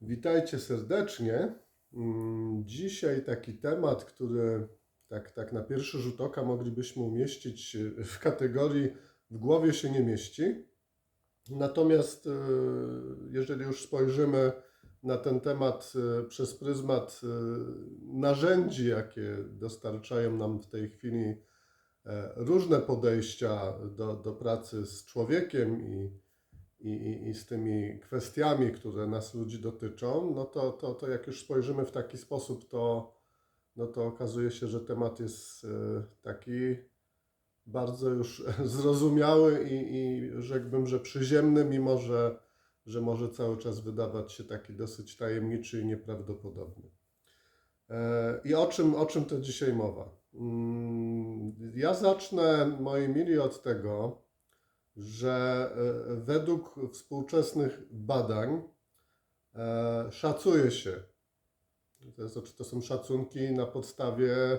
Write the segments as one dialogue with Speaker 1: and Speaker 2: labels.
Speaker 1: Witajcie serdecznie. Mm, Dzisiaj taki temat, który tak, tak na pierwszy rzut oka moglibyśmy umieścić w kategorii w głowie się nie mieści. Natomiast e, jeżeli już spojrzymy na ten temat e, przez pryzmat e, narzędzi, jakie dostarczają nam w tej chwili e, różne podejścia do, do pracy z człowiekiem i, i, i, i z tymi kwestiami, które nas ludzi dotyczą, no to, to, to jak już spojrzymy w taki sposób, to, no to okazuje się, że temat jest e, taki bardzo już zrozumiały i, i rzekłbym, że przyziemny, mimo że, że może cały czas wydawać się taki dosyć tajemniczy i nieprawdopodobny. E, I o czym, o czym to dzisiaj mowa? Mm, Ja zacznę, moi mili, od tego, że e, według współczesnych badań e, szacuje się, to, jest, to są szacunki na podstawie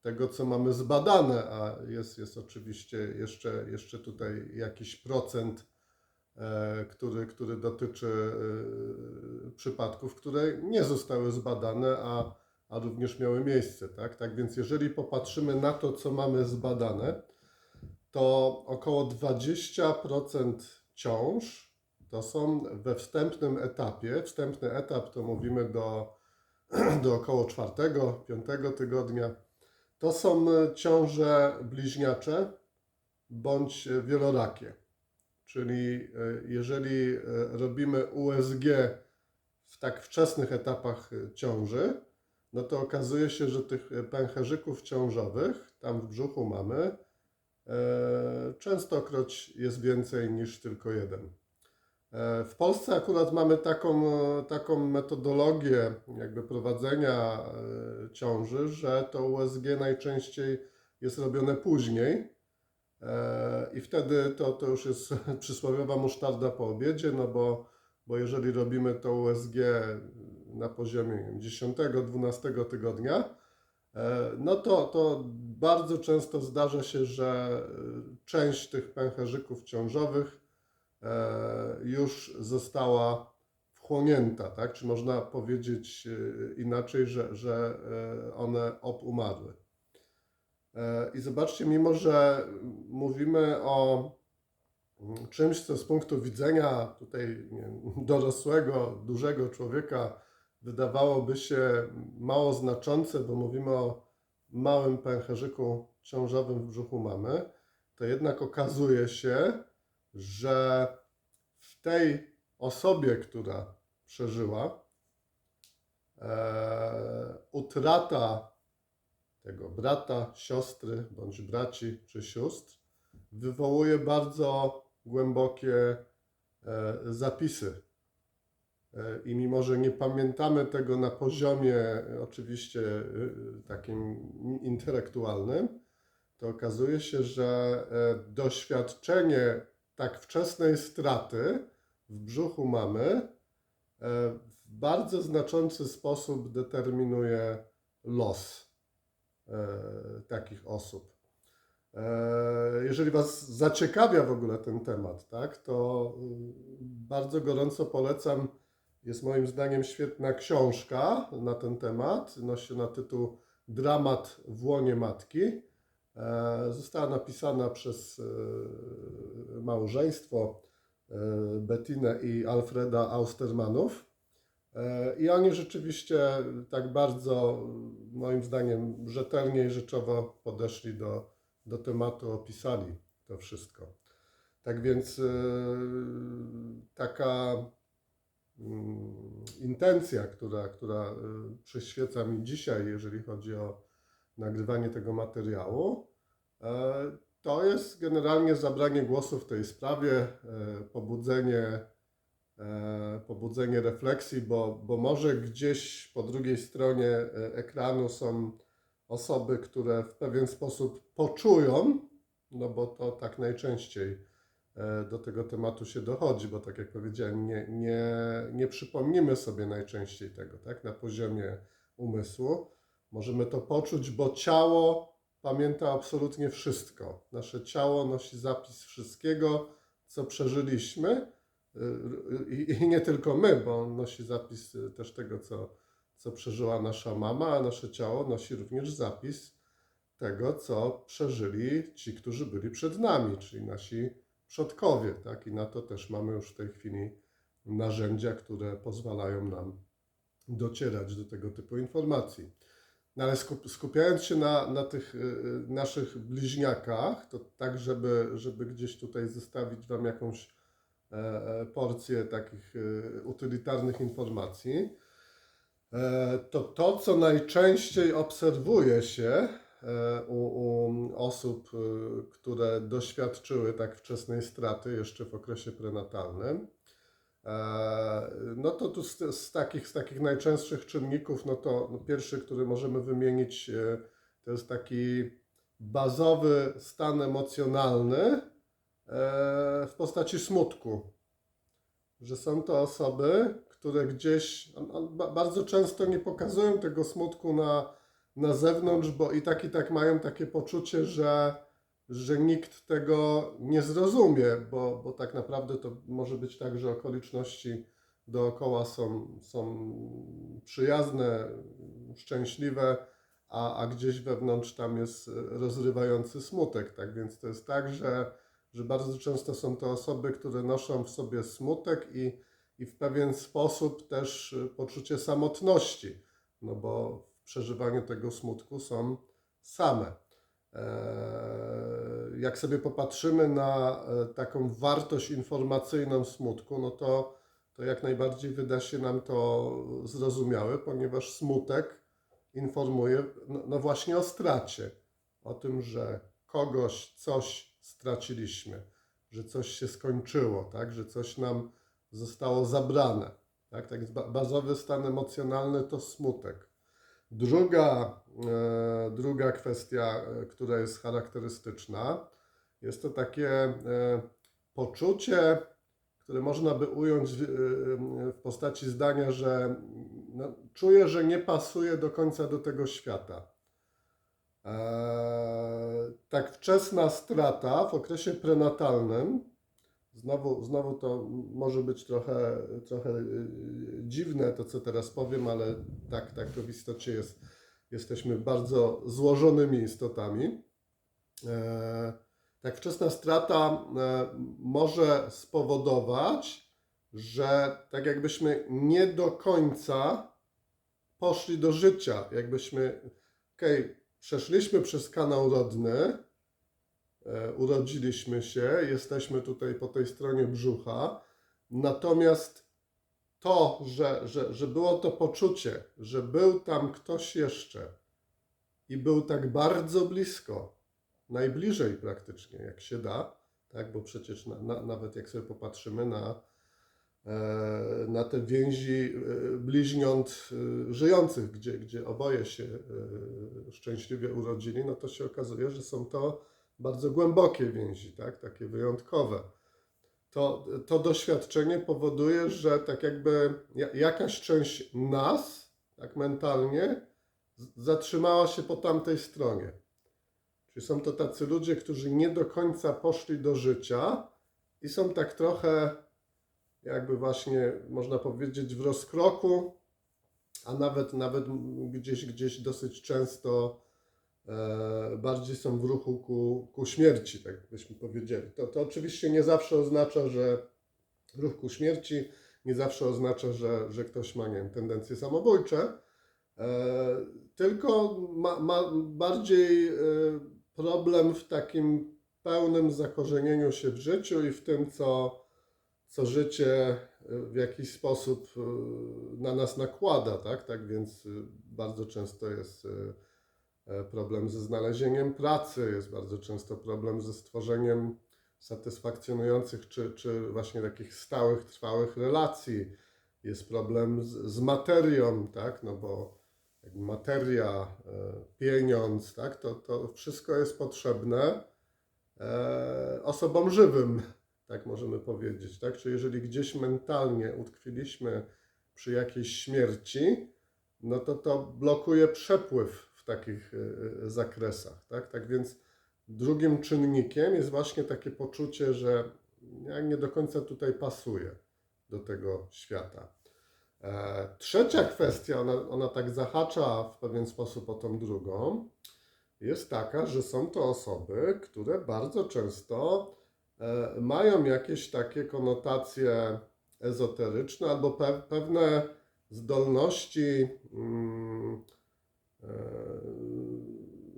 Speaker 1: tego, co mamy zbadane, a jest, jest oczywiście jeszcze, jeszcze tutaj jakiś procent, e, który, który dotyczy przypadków, które nie zostały zbadane, a, a również miały miejsce. Tak? tak więc jeżeli popatrzymy na to, co mamy zbadane, to około 20% ciąż to są we wstępnym etapie. Wstępny etap to mówimy do, do około czwartego, piątego tygodnia. To są ciąże bliźniacze bądź wielorakie. Czyli e, jeżeli e, robimy USG w tak wczesnych etapach ciąży, no to okazuje się, że tych pęcherzyków ciążowych tam w brzuchu mamy E, Częstokroć jest więcej niż tylko jeden. E, W Polsce akurat mamy taką, e, taką metodologię jakby prowadzenia e, ciąży, że to USG najczęściej jest robione później E, i wtedy to, to już jest przysłowiowa musztarda po obiedzie, no bo, bo jeżeli robimy to USG na poziomie nie wiem, 10-12 tygodnia, E, no to, to bardzo często zdarza się, że e, część tych pęcherzyków ciążowych e, już została wchłonięta, tak? Czy można powiedzieć inaczej, że, że one obumarły. I zobaczcie, mimo że mówimy o mm, czymś, co z punktu widzenia tutaj dorosłego, dużego człowieka wydawałoby się mało znaczące, bo mówimy o małym pęcherzyku ciążowym w brzuchu mamy, to jednak okazuje się, że w tej osobie, która przeżyła, e, utrata tego brata, siostry, bądź braci czy sióstr wywołuje bardzo głębokie e, zapisy I mimo, że nie pamiętamy tego na poziomie e, oczywiście e, takim intelektualnym, to okazuje się, że doświadczenie tak wczesnej straty w brzuchu mamy w bardzo znaczący sposób determinuje los takich osób. Jeżeli Was zaciekawia w ogóle ten temat, tak, to bardzo gorąco polecam jest moim zdaniem świetna książka na ten temat. Nosi na tytuł Dramat w łonie matki. E, Została napisana przez e, małżeństwo e, Bettinę i Alfreda Austermanów. I oni rzeczywiście tak bardzo, moim zdaniem, rzetelnie i rzeczowo podeszli do, do tematu, opisali to wszystko. Tak więc taka intencja, która, która y, przyświeca mi dzisiaj, jeżeli chodzi o nagrywanie tego materiału, e, to jest generalnie zabranie głosu w tej sprawie, e, pobudzenie, e, pobudzenie refleksji, bo, bo może gdzieś po drugiej stronie ekranu są osoby, które w pewien sposób poczują, no bo to tak najczęściej e, do tego tematu się dochodzi, bo tak jak powiedziałem, nie, nie, nie przypomnimy sobie najczęściej tego, tak, na poziomie umysłu. Możemy to poczuć, bo ciało pamięta absolutnie wszystko. Nasze ciało nosi zapis wszystkiego, co przeżyliśmy, y, i, i nie tylko my, bo on nosi zapis y, też tego, co, co przeżyła nasza mama, a nasze ciało nosi również zapis tego, co przeżyli ci, którzy byli przed nami, czyli nasi przodkowie, tak? I na to też mamy już w tej chwili narzędzia, które pozwalają nam docierać do tego typu informacji. No ale skup, skupiając się na, na tych y, y, naszych bliźniakach, to tak, żeby, żeby gdzieś tutaj zostawić Wam jakąś e, e, porcję takich y, utylitarnych informacji, e, to to, co najczęściej obserwuje się u, u osób, y, które doświadczyły tak wczesnej straty jeszcze w okresie prenatalnym, E, No to tu z, z, takich, z takich najczęstszych czynników, no to no pierwszy, który możemy wymienić, e, to jest taki bazowy stan emocjonalny e, w postaci smutku. Że są to osoby, które gdzieś on ba- bardzo często nie pokazują tego smutku na, na zewnątrz, bo i tak i tak mają takie poczucie, że że nikt tego nie zrozumie, bo, bo tak naprawdę to może być tak, że okoliczności dookoła są, są przyjazne, szczęśliwe, a, a gdzieś wewnątrz tam jest rozrywający smutek. Tak więc to jest tak, że, że bardzo często są to osoby, które noszą w sobie smutek i, i w pewien sposób też poczucie samotności, no bo przeżywaniu tego smutku są same. Eee, Jak sobie popatrzymy na e, taką wartość informacyjną smutku, no to, to jak najbardziej wyda się nam to zrozumiałe, ponieważ smutek informuje no, no właśnie o stracie, o tym, że kogoś, coś straciliśmy, że coś się skończyło, tak? że coś nam zostało zabrane. Tak, tak bazowy stan emocjonalny to smutek. Druga, e, druga kwestia, e, która jest charakterystyczna, jest to takie e, poczucie, które można by ująć w, postaci zdania, że no, czuję, że nie pasuje do końca do tego świata. Tak wczesna strata w okresie prenatalnym, znowu, znowu to może być trochę, trochę y, dziwne to, co teraz powiem, ale tak, tak to w istocie jest. Jesteśmy bardzo złożonymi istotami. E, tak wczesna strata e, może spowodować, że tak jakbyśmy nie do końca poszli do życia, jakbyśmy, okej, przeszliśmy przez kanał rodny, urodziliśmy się, jesteśmy tutaj po tej stronie brzucha, natomiast to, że, że, że było to poczucie, że był tam ktoś jeszcze i był tak bardzo blisko, najbliżej praktycznie, jak się da, tak, bo przecież na, na, nawet jak sobie popatrzymy na, e, na te więzi e, bliźniąt e, żyjących, gdzie, gdzie oboje się e, szczęśliwie urodzili, no to się okazuje, że są to bardzo głębokie więzi, tak, takie wyjątkowe. To, to doświadczenie powoduje, że tak jakby ja- jakaś część nas, tak mentalnie, zatrzymała się po tamtej stronie. Czyli są to tacy ludzie, którzy nie do końca poszli do życia i są tak trochę, jakby właśnie można powiedzieć, w rozkroku, a nawet, nawet gdzieś, gdzieś dosyć często bardziej są w ruchu ku, ku śmierci, tak byśmy powiedzieli. To, to oczywiście nie zawsze oznacza, że ruch ku śmierci nie zawsze oznacza, że, że ktoś ma nie wiem, tendencje samobójcze, e, tylko ma, ma bardziej e, problem w takim pełnym zakorzenieniu się w życiu i w tym, co, co życie e, w jakiś sposób e, na nas nakłada, tak? Tak więc e, bardzo często jest e, e, problem ze znalezieniem pracy, jest bardzo często problem ze stworzeniem satysfakcjonujących czy, czy właśnie takich stałych, trwałych relacji. Jest problem z, z materią, tak? No bo materia, e, pieniądz, tak? To, to wszystko jest potrzebne e, osobom żywym, tak możemy powiedzieć, tak? Czyli jeżeli gdzieś mentalnie utkwiliśmy przy jakiejś śmierci, no to to blokuje przepływ takich e, zakresach, tak? Tak więc drugim czynnikiem jest właśnie takie poczucie, że ja nie do końca tutaj pasuje. do tego świata. E, Trzecia kwestia, ona, ona tak zahacza w pewien sposób o tą drugą, jest taka, że są to osoby, które bardzo często e, mają jakieś takie konotacje ezoteryczne albo pe pewne zdolności. mm, e,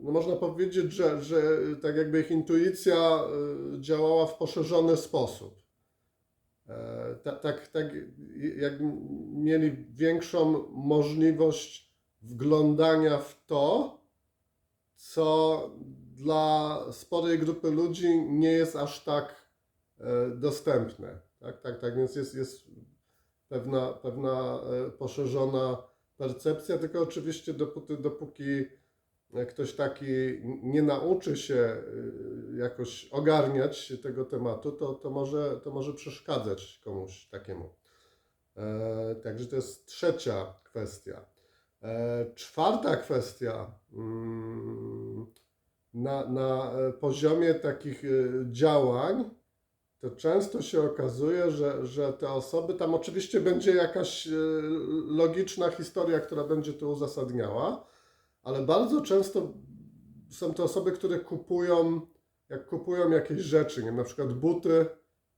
Speaker 1: No można powiedzieć, że, że tak jakby ich intuicja e, działała w poszerzony sposób. E, ta- Tak, tak jak mieli większą możliwość wglądania w to, co dla sporej grupy ludzi nie jest aż tak e, dostępne. Tak, tak, tak więc jest, jest pewna, pewna e, poszerzona percepcja, tylko oczywiście dopóty, dopóki ktoś taki nie nauczy się e, jakoś ogarniać tego tematu, to, to, może, to może przeszkadzać komuś takiemu. E, Także to jest trzecia kwestia. E, Czwarta kwestia. mm, Na, na e, poziomie takich e, działań, to często się okazuje, że, że te osoby, tam oczywiście będzie jakaś e, logiczna historia, która będzie to uzasadniała, ale bardzo często są to osoby, które kupują, jak kupują jakieś rzeczy, nie na przykład buty,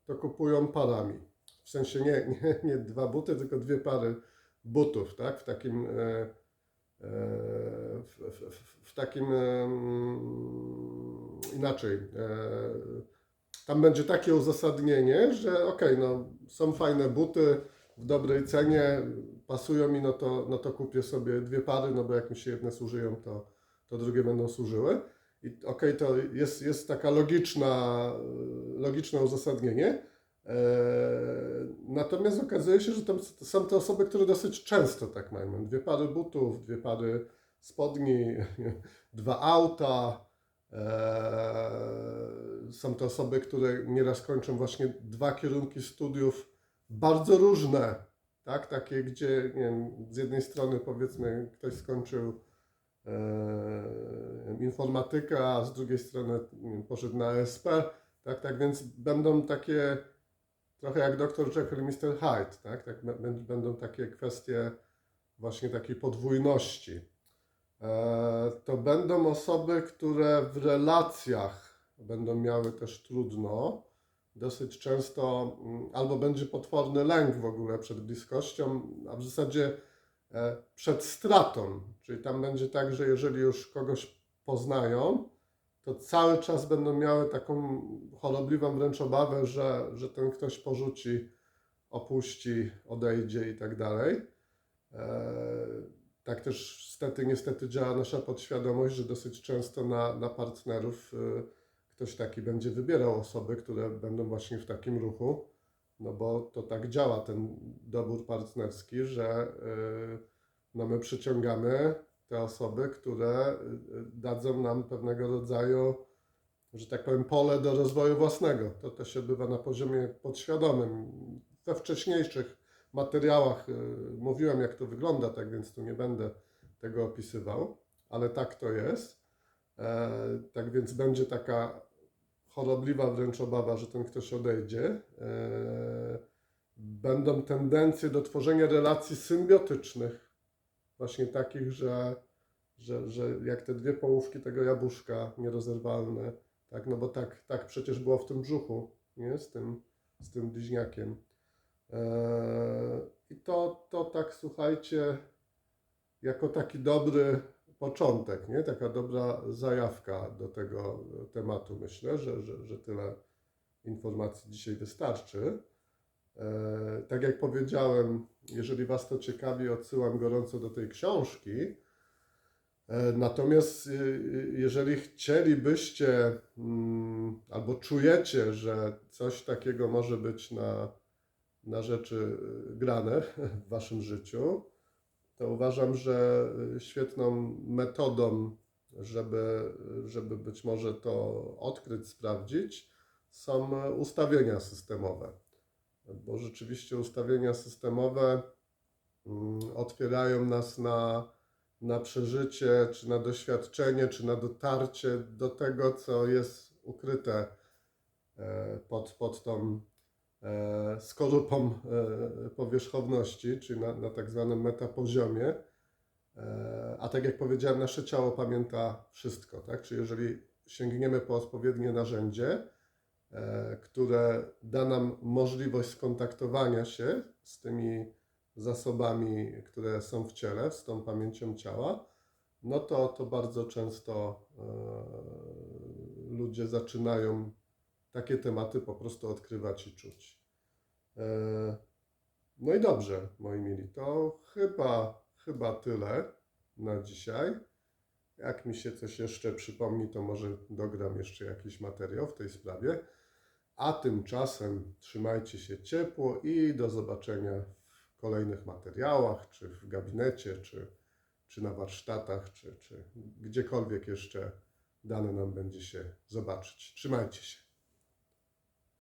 Speaker 1: to kupują parami. W sensie nie, nie, nie dwa buty, tylko dwie pary butów, tak? W takim, e, e, w, w, w, takim e, inaczej. E, tam będzie takie uzasadnienie, że okej, no są fajne buty w dobrej cenie, pasują mi, no to, no to kupię sobie dwie pary, no bo jak mi się jedne służyją, to, to drugie będą służyły. I okej, to jest, jest taka logiczna, logiczne uzasadnienie. E, Natomiast okazuje się, że tam są to osoby, które dosyć często tak mają. Dwie pary butów, dwie pary spodni, dwa auta. E, Są to osoby, które nieraz kończą właśnie dwa kierunki studiów bardzo różne. Tak? Takie, gdzie nie wiem, z jednej strony powiedzmy ktoś skończył e, informatykę, a z drugiej strony wiem, poszedł na ESP. Tak, tak, więc będą takie trochę jak Dr. Jekyll i Mr. Hyde, tak? tak będą takie kwestie właśnie takiej podwójności. E, to będą osoby, które w relacjach będą miały też trudno. Dosyć często mm, albo będzie potworny lęk w ogóle przed bliskością, a w zasadzie e, przed stratą. Czyli tam będzie tak, że jeżeli już kogoś poznają, to cały czas będą miały taką chorobliwą wręcz obawę, że, że ten ktoś porzuci, opuści, odejdzie i tak dalej. Tak też niestety, niestety działa nasza podświadomość, że dosyć często na, na partnerów y, ktoś taki będzie wybierał osoby, które będą właśnie w takim ruchu, no bo to tak działa ten dobór partnerski, że y, no my przyciągamy te osoby, które y, dadzą nam pewnego rodzaju, że tak powiem, pole do rozwoju własnego. To też się odbywa na poziomie podświadomym. We wcześniejszych materiałach y, mówiłem, jak to wygląda, tak więc tu nie będę tego opisywał, ale tak to jest. E, tak więc będzie taka chorobliwa wręcz obawa, że ten ktoś odejdzie. E, będą tendencje do tworzenia relacji symbiotycznych, właśnie takich, że, że, że jak te dwie połówki tego jabłuszka nierozerwalne, tak, no bo tak, tak przecież było w tym brzuchu, nie, z tym, z tym bliźniakiem. Eee, I to, to tak, słuchajcie, jako taki dobry początek, nie? Taka dobra zajawka do tego tematu, myślę, że, że, że tyle informacji dzisiaj wystarczy. Eee, Tak jak powiedziałem, jeżeli Was to ciekawi, odsyłam gorąco do tej książki. E, Natomiast y, y, jeżeli chcielibyście mm, albo czujecie, że coś takiego może być na, na rzeczy y, grane w Waszym życiu, to uważam, że y, świetną metodą, żeby, żeby być może to odkryć, sprawdzić, są ustawienia systemowe. Bo rzeczywiście ustawienia systemowe mm, otwierają nas na, na przeżycie, czy na doświadczenie, czy na dotarcie do tego, co jest ukryte e, pod, pod tą skorupą e, powierzchowności, czyli na, na tak zwanym metapoziomie. E, A tak jak powiedziałem, nasze ciało pamięta wszystko, tak? Czyli jeżeli sięgniemy po odpowiednie narzędzie, e, które da nam możliwość skontaktowania się z tymi zasobami, które są w ciele, z tą pamięcią ciała, no to, to bardzo często e, ludzie zaczynają takie tematy po prostu odkrywać i czuć. E, no i dobrze, moi mili, to chyba, chyba tyle na dzisiaj. Jak mi się coś jeszcze przypomni, to może dogram jeszcze jakiś materiał w tej sprawie. A tymczasem trzymajcie się ciepło i do zobaczenia w kolejnych materiałach, czy w gabinecie, czy, czy na warsztatach, czy, czy gdziekolwiek jeszcze dane nam będzie się zobaczyć. Trzymajcie się.